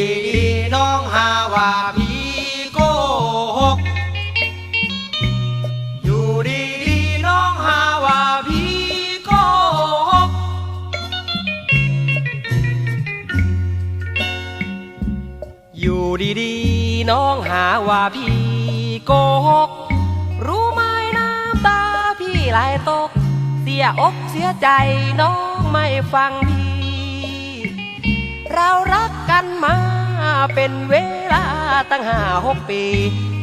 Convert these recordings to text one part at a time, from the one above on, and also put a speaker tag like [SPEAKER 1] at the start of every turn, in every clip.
[SPEAKER 1] ปีนี้น้องหาว่าพี่โกหก อยู่ดีดีน้องหาว่าพี่โกหก อยู่ดีดีน้องหาว่าพี่โกหก รู้ไหมน้ำตาพี่ไหลตก เสียอกเสียใจน้องไม่ฟังพี่ เป็นเวลาตั้งห้าหกปี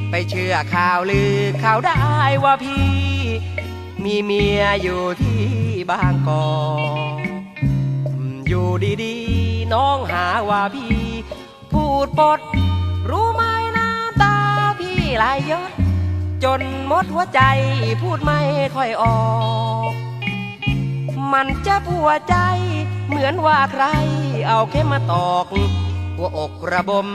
[SPEAKER 1] ไปเชื่อข่าวลือข่าวได้ว่าพี่ มีเมียอยู่ที่บางกอกอยู่ดีๆ น้องหาว่าพี่ พูดปด รู้ไหมน้ำตาพี่ไหลายหยด จนหมดหัวใจพูดไม่ค่อยออก มันจะผัวใจเหมือนว่าใครเอาเข็มมาตอก หัวอกระบม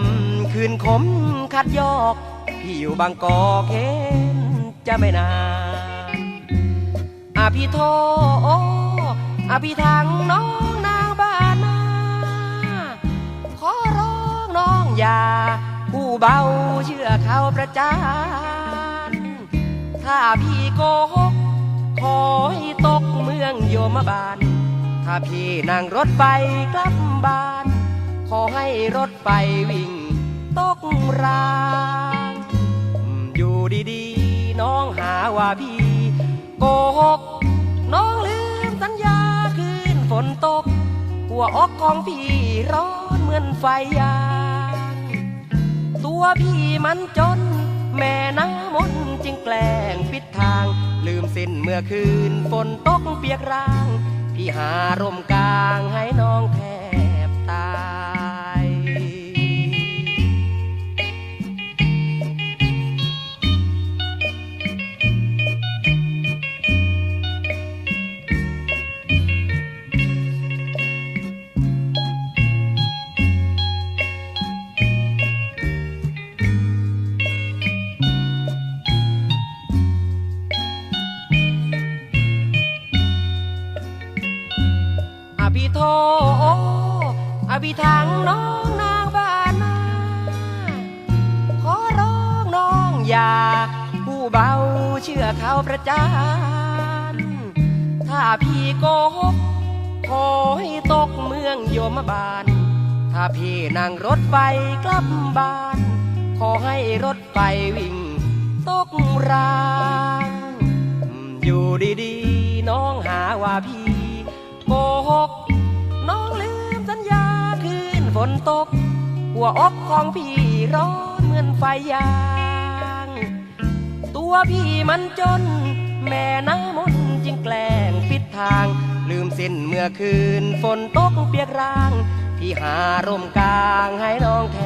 [SPEAKER 1] คืนขมคัดยอกพี่อยู่บางกอกเห็นจะไม่นานอาพี่โทอาพี่ทางน้องนางบ้านนาขอร้องน้องอย่าผู้เบาเชื่อเขาประจานถ้าพี่โกหกขอให้ตกเมืองโยมบาล ถ้าพี่นั่งรถไฟกลับบ้าน ขอให้รถไฟวิ่งตกรางอยู่ดีๆ น้องหาว่าพี่ โกหก น้องลืมสัญญาคืนฝนตก หัวอกของพี่ร้อนเหมือนไฟยางตัวพี่มันจน แม่น้ำมนจึงแกล้งปิดทาง ลืมสิ้นเมื่อคืนฝนตกเปียกร่าง พี่หาร่มกลางให้น้องแทบตาย อภิโทอภิทางน้องนางบ้านนาขอร้องน้องอย่า ผู้เบาเชื่อเขาประจานถ้าพี่โกหกขอให้ตกเมืองโยมบาล ถ้าพี่นั่งรถไฟกลับบ้าน ขอให้รถไฟวิ่งตกรางอยู่ดีๆ น้องหาว่าพี่ ตก หัวอกของพี่ร้อนเหมือนไฟยาง ตัวพี่มันจน แม่น้ำมนจึงแกล้งปิดทาง ลืมสิ้นเมื่อคืนฝนตกเปียกราง พี่หาร่มกลางให้น้องแท